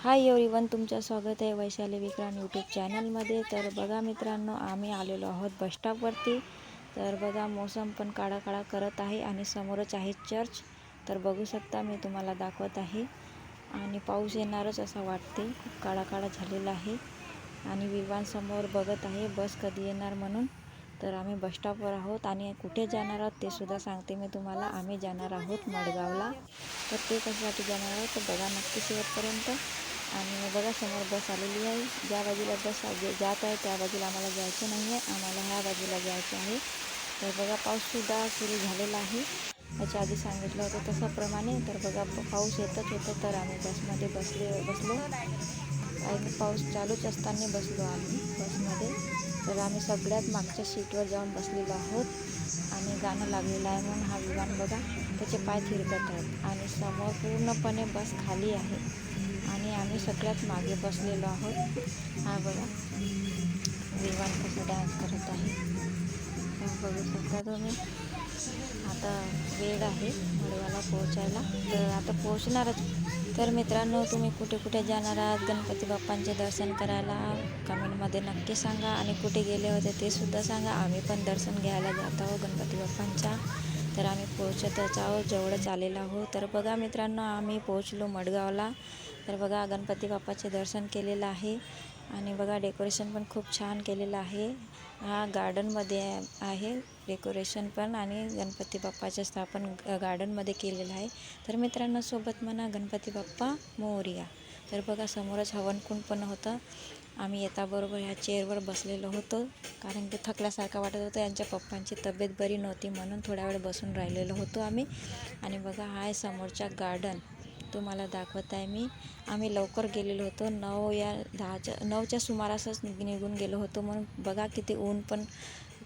Hi everyone तुमचं स्वागत आहे वैशाली विक्रांत यूट्यूब चॅनलमध्ये तर बघा मित्रांनो आम्ही आलेलो आहोत बसस्टॉपवरती तर बघा मोसम पण काळा काळा करत आहे आणि समोरच आहे चर्च. तर बघू शकता मी तुम्हाला दाखवत आहे. आणि पाऊस येणारच असं वाटते. खूप काळा काळा झालेला आहे. आणि विमान समोर बघत आहे बस कधी येणार म्हणून. तर आम्ही बसस्टॉपवर आहोत आणि कुठे जाणार आहोत ते सुद्धा सांगते मी तुम्हाला. आम्ही जाणार आहोत मडगावला. तर ते कशासाठी जाणार आहोत तर बघा नक्की शेवटपर्यंत. आणि बघा समोर बस आलेली आहे. ज्या बाजूला बस जात आहे त्या बाजूला आम्हाला जायचं नाही आहे आम्हाला ह्या बाजूला जायचं आहे. तर बघा पाऊससुद्धा सुरू झालेला आहे. याच्या आधी सांगितलं होतं तशाप्रमाणे तर बघा पाऊस येतच होतं तर आम्ही बसमध्ये बसले बसलो. आणि पाऊस चालूच असताना बसलो आम्ही बसमध्ये. तर आम्ही सगळ्यात मागच्या सीटवर जाऊन बसलेलो आहोत. आणि गाणं लागलेलं आहे म्हणून हा विमान बघा त्याचे पाय थिरकत आहेत. आणि समोर पूर्णपणे बस खाली आहे. आणि आम्ही सगळ्यात मागे बसलेलो आहोत. हा बघा. विवान कसा डान्स करत आहे. बघू शकता तुम्ही. आता वेळ आहे मडगावला पोहोचायला. तर आता पोहोचणारच. तर मित्रांनो तुम्ही कुठे कुठे जाणार आहात? गणपती बाप्पांचे दर्शन करायला कमेंटमध्ये नक्की सांगा. आणि कुठे गेले होते ते सुद्धा सांगा. आम्ही पण दर्शन घ्यायला जात आहोत गणपती बाप्पांच्या. तर आम्ही पोहोचतच आहोत. जवळच आलेलो आहोत. तर बघा मित्रांनो आम्ही पोहोचलो मडगावला. तर बघा गणपती बाप्पाचे दर्शन केलेलं आहे. आणि बघा डेकोरेशन पण खूप छान केलेलं आहे. हा गार्डनमध्ये आहे. डेकोरेशन पण आणि गणपती बाप्पाचं स्थापन गार्डनमध्ये केलेलं आहे. तर मित्रांनो सोबत म्हणा गणपती बाप्पा मोरिया. तर बघा समोरच हवनकुंड पण होतं. आम्ही येताबरोबर ह्या चेअरवर बसलेलो होतो. कारण की थकल्यासारखं वाटत होतं. यांच्या पप्पांची तब्येत बरी नव्हती म्हणून थोड्या वेळ बसून राहिलेलो होतो आम्ही. आणि बघा हा आहे समोरचा गार्डन. तुम्हाला दाखवत आहे मी. आम्ही लवकर गेलेलो होतो. नऊ या दहाच्या नऊच्या सुमारासच निघून गेलो होतो. म्हणून बघा किती ऊन पण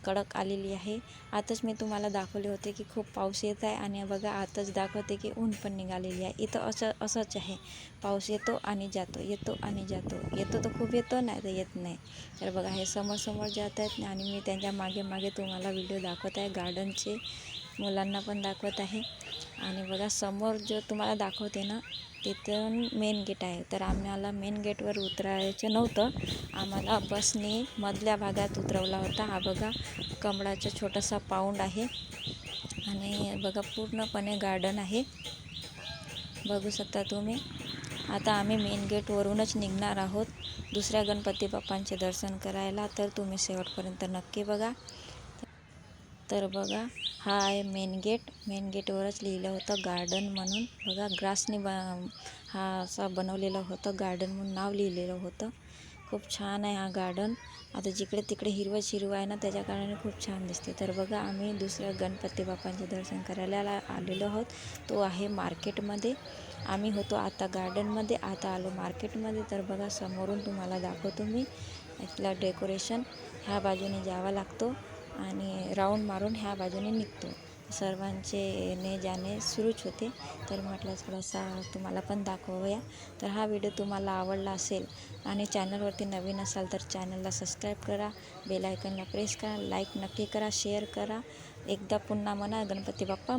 कडक आलेली आहे. आताच मी तुम्हाला दाखवले होते की खूप पाऊस येत आहे आणि बघा आताच दाखवते की ऊन पण निघालेली आहे. इथं असं असंच आहे. पाऊस येतो आणि जातो येतो आणि जातो. येतो तर खूप येतो नाही तर येत नाही. तर बघा हे समोर समोर जात आहेत आणि मी त्यांच्या मागे मागे तुम्हाला व्हिडिओ दाखवत आहे. गार्डनचे मुलांना पण दाखवत आहे. आणि बघा समोर जो तुम्हाला दाखवते ना तिथून मेन गेट आहे. तर आम्हाला मेन गेटवर उतरायचं नव्हतं. आम्हाला बसने मधल्या भागात उतरवला होता. हा बघा कमळाचा छोटासा पाऊंड आहे. आणि बघा पूर्णपणे गार्डन आहे. बघू शकता तुम्ही. आता आम्ही मेन गेटवरूनच निघणार आहोत. दुसऱ्या गणपती बाप्पांचे दर्शन करायला तर तुम्ही शेवटपर्यंत नक्की बघा. तर बघा हा आहे मेन गेट मेन गेटवरच लिहिलं होतं गार्डन म्हणून. बघा ग्रासने ब हा असा बनवलेलं होतं गार्डन म्हणून नाव लिहिलेलं होतं. खूप छान आहे हा गार्डन आता जिकडे तिकडे हिरवंच हिरवं आहे ना त्याच्या कारणाने खूप छान दिसते. तर बघा आम्ही दुसऱ्या गणपती बाप्पांचे दर्शन करायला आलेलो आहोत. तो आहे मार्केटमध्ये आम्ही होतो आता गार्डनमध्ये आता आलो मार्केटमध्ये तर बघा समोरून तुम्हाला दाखवतो मी. इथला डेकोरेशन ह्या बाजूने जावा लागतो. आणि राऊंड मारून ह्या बाजूने निघतो. सर्वांचे येणे जाणे सुरूच होते. तर म्हटलं थोडासा तुम्हाला पण दाखवूया. तर हा व्हिडिओ तुम्हाला आवडला असेल आणि चॅनलवरती नवीन असाल तर चॅनलला सबस्क्राईब करा. बेल आयकनला प्रेस करा. लाईक नक्की करा. शेअर करा. एकदा पुन्हा म्हणा गणपती बाप्पा